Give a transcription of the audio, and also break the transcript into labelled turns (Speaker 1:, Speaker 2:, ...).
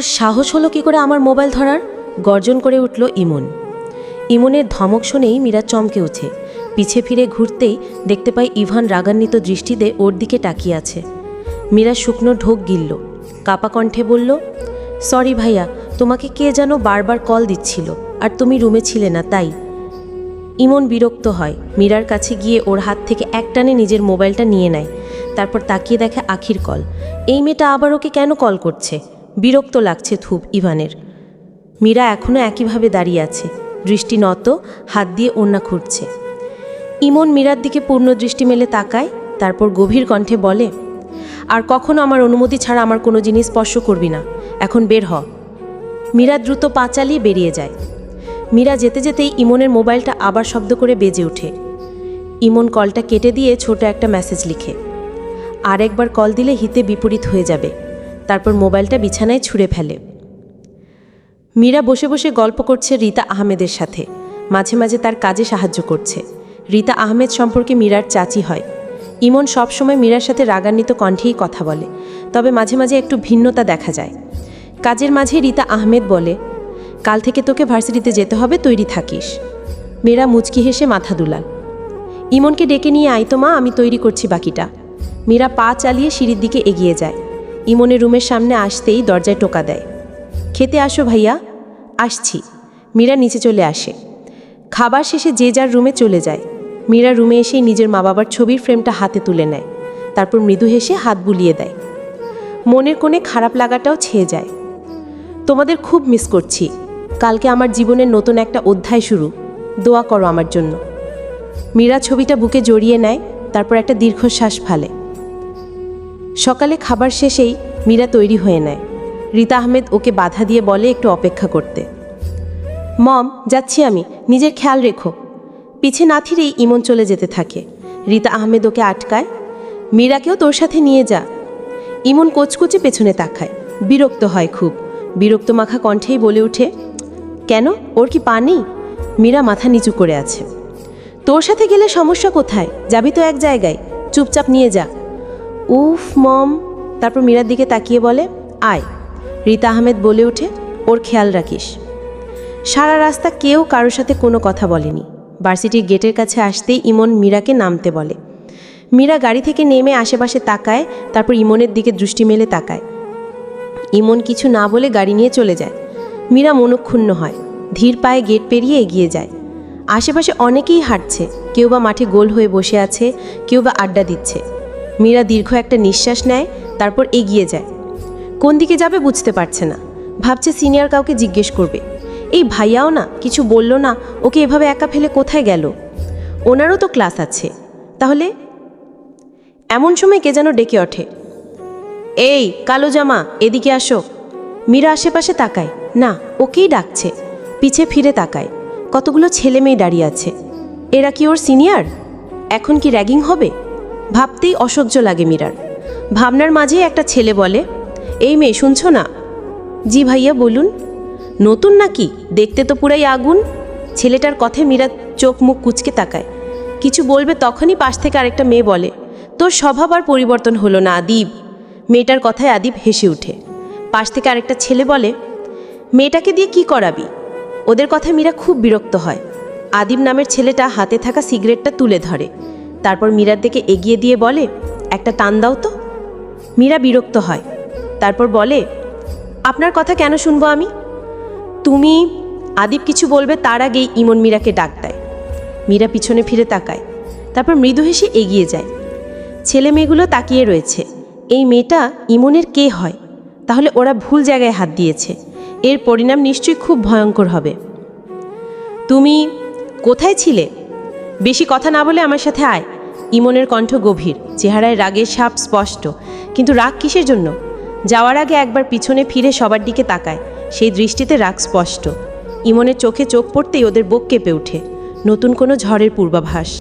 Speaker 1: তোর সাহস হলো কি করে আমার মোবাইল ধরার? গর্জন করে উঠল ইমন। ইমনের ধমক শুনেই মীরা চমকে ওঠে। পিছে ফিরে ঘুরতেই দেখতে পাই ইভান রাগান্বিত দৃষ্টিতে ওর দিকে তাকিয়ে আছে। মীরা শুকনো ঢোক গিলল, কাপা কণ্ঠে বলল, সরি ভাইয়া, তোমাকে কে যেন বারবার কল দিচ্ছিল, আর তুমি রুমে ছিলে না, তাই। ইমন বিরক্ত হয়, মীরার কাছে গিয়ে ওর হাত থেকে একটানে নিজের মোবাইলটা নিয়ে নেয়, তারপর তাকিয়ে দেখে আখির কল, এই মেয়েটা আবার ওকে কেন কল করছে? বিরক্ত লাগছে থুপ ইভানের। মীরা এখনও একইভাবে দাঁড়িয়ে আছে। দৃষ্টি নত, হাত দিয়ে ওড়না খুঁড়ছে। ইমন মীরার দিকে পূর্ণ দৃষ্টি মেলে তাকায়, তারপর গভীর কণ্ঠে বলে, আর কখনো আমার অনুমতি ছাড়া আমার কোনো জিনিস স্পর্শ করবি না। এখন বের হ। মীরা দ্রুত পা চালিয়ে বেরিয়ে যায়। মীরা যেতে যেতেই ইমনের মোবাইলটা আবার শব্দ করে বেজে ওঠে। ইমন কলটা কেটে দিয়ে ছোট একটা মেসেজ লিখে, আর একবার কল দিলে হিতে বিপরীত হয়ে যাবে। তারপর মোবাইলটা বিছানায় ছুঁড়ে ফেলে। মীরা বসে বসে গল্প করছে রীতা আহমেদের সাথে। মাঝে মাঝে তার কাজে সাহায্য করছে। রীতা আহমেদ সম্পর্কে মীরার চাচি হয়। ইমন সবসময় মীরার সাথে রাগান্বিত কণ্ঠেই কথা বলে, তবে মাঝে মাঝে একটু ভিন্নতা দেখা যায়। কাজের মাঝে রীতা আহমেদ বলে, কাল থেকে তোকে ভার্সিটিতে যেতে হবে, তৈরি থাকিস। মীরা মুচকি হেসে মাথা দুলাল। ইমনকে ডেকে নিয়ে, আয় তো মা, আমি তৈরি করছি বাকিটা। মীরা পা চালিয়ে সিঁড়ির দিকে এগিয়ে যায়। ইমনের রুমের সামনে আসতেই দরজায় টোকা দেয়। খেতে আসো ভাইয়া। আসছি। মীরা নিচে চলে আসে। খাবার শেষে যে যার রুমে চলে যায়। মীরা রুমে এসেই নিজের মা বাবার ছবির ফ্রেমটা হাতে তুলে নেয়। তারপর মৃদু হেসে হাত বুলিয়ে দেয়। মনের কোণে খারাপ লাগাটাও ছেয়ে যায়। তোমাদের খুব মিস করছি। কালকে আমার জীবনের নতুন একটা অধ্যায় শুরু। দোয়া করো আমার জন্য। মীরা ছবিটা বুকে জড়িয়ে নেয়, তারপর একটা দীর্ঘশ্বাস ফালে। সকালে খাবার শেষেই মীরা তৈরি হয়ে নেয়। রীতা আহমেদ ওকে বাধা দিয়ে বলে একটু অপেক্ষা করতে। মম, যাচ্ছি আমি, নিজের খেয়াল রেখো। পিছে না থিরেই ইমন চলে যেতে থাকে। রীতা আহমেদ ওকে আটকায়, মীরাকেও তোর সাথে নিয়ে যা। ইমন কোচকুচে পেছনে তাকায়, বিরক্ত হয় খুব। বিরক্ত মাখা কণ্ঠেই বলে ওঠে, কেন, ওর কি পা নেই? মীরা মাথা নিচু করে আছে। তোর সাথে গেলে সমস্যা কোথায়? যাবি তো এক জায়গায়। চুপচাপ নিয়ে যা। উফ, মম। তারপর মীরার দিকে তাকিয়ে বলে, আয়। রীতা আহমেদ বলে ওঠে, ওর খেয়াল রাখিস। সারা রাস্তা কেউ কারোর সাথে কোনো কথা বলেনি। ভার্সিটির গেটের কাছে আসতেই ইমন মীরাকে নামতে বলে। মীরা গাড়ি থেকে নেমে আশেপাশে তাকায়, তারপর ইমনের দিকে দৃষ্টি মেলে তাকায়। ইমন কিছু না বলে গাড়ি নিয়ে চলে যায়। মীরা মনক্ষুণ্ণ হয়, ধীর পায়ে গেট পেরিয়ে এগিয়ে যায়। আশেপাশে অনেকেই হাঁটছে, কেউ বা মাঠে গোল হয়ে বসে আছে, কেউ বা আড্ডা দিচ্ছে। মীরা দীর্ঘ একটা নিঃশ্বাস নেয়, তারপর এগিয়ে যায়। কোন দিকে যাবে বুঝতে পারছে না। ভাবছে সিনিয়র কাউকে জিজ্ঞেস করবে। এই ভাইয়াও না, কিছু বলল না, ওকে এভাবে একা ফেলে কোথায় গেল? ওনারও তো ক্লাস আছে। তাহলে? এমন সময় কে যেন ডেকে ওঠে। এই, কালো জামা, এদিকে আসো। মীরা আশেপাশে তাকায়। না, ওকেই ডাকছে। পিছে ফিরে তাকায়। কতগুলো ছেলে মেয়ে দাঁড়িয়ে আছে। এরা কি ওর সিনিয়র? এখন কি র্যাগিং হবে? ভাবতেই অসহ্য লাগে মীরার। ভাবনার মাঝে একটা ছেলে বলে, এই মেয়ে, শুনছো না? জি ভাইয়া, বলুন। নতুন নাকি? দেখতে তো পুরাই আগুন। ছেলেটার কথায় মীরা চোখ মুখ কুচকে তাকায়। কিছু বলবে তখনই পাশ থেকে আরেকটা মেয়ে বলে, তোর স্বভাব আর পরিবর্তন হলো না, আদিব। মেয়েটার কথায় আদিব হেসে ওঠে পাশ থেকে আরেকটা ছেলে বলে, মেয়েটাকে দিয়ে কি করাবি? ওদের কথায় মীরা খুব বিরক্ত হয়। আদিব নামের ছেলেটা হাতে থাকা সিগারেটটা তুলে ধরে। তারপর মীরার দিকে এগিয়ে দিয়ে বলে, একটা টান দাও তো। মীরা বিরক্ত হয়। তারপর বলে, আপনার কথা কেন শুনব আমি? তুমি আদিব কিছু বলবে তার আগেই ইমন মীরাকে ডাক দেয়। মীরা পিছনে ফিরে তাকায়। তারপর মৃদু হেসে এগিয়ে যায়। ছেলে মেয়েগুলো তাকিয়ে রয়েছে। এই মেয়েটা ইমনের কে হয়? তাহলে ওরা ভুল জায়গায় হাত দিয়েছে। এর পরিণাম নিশ্চয়ই খুব ভয়ঙ্কর হবে। তুমি কোথায় ছিলে? বেশি কথা না বলে আমার সাথে আয়। ইমনের কণ্ঠ গভীর, চেহারায় রাগের সাপ স্পষ্ট। কিন্তু রাগ কিসের জন্য? যাওয়ার আগে একবার পিছনে ফিরে সবার দিকে তাকায়, সেই দৃষ্টিতে রাগ স্পষ্ট। ইমনের চোখে চোখ পড়তেই ওদের বোক কেঁপে ওঠে। নতুন কোনো ঝড়ের পূর্বাভাস।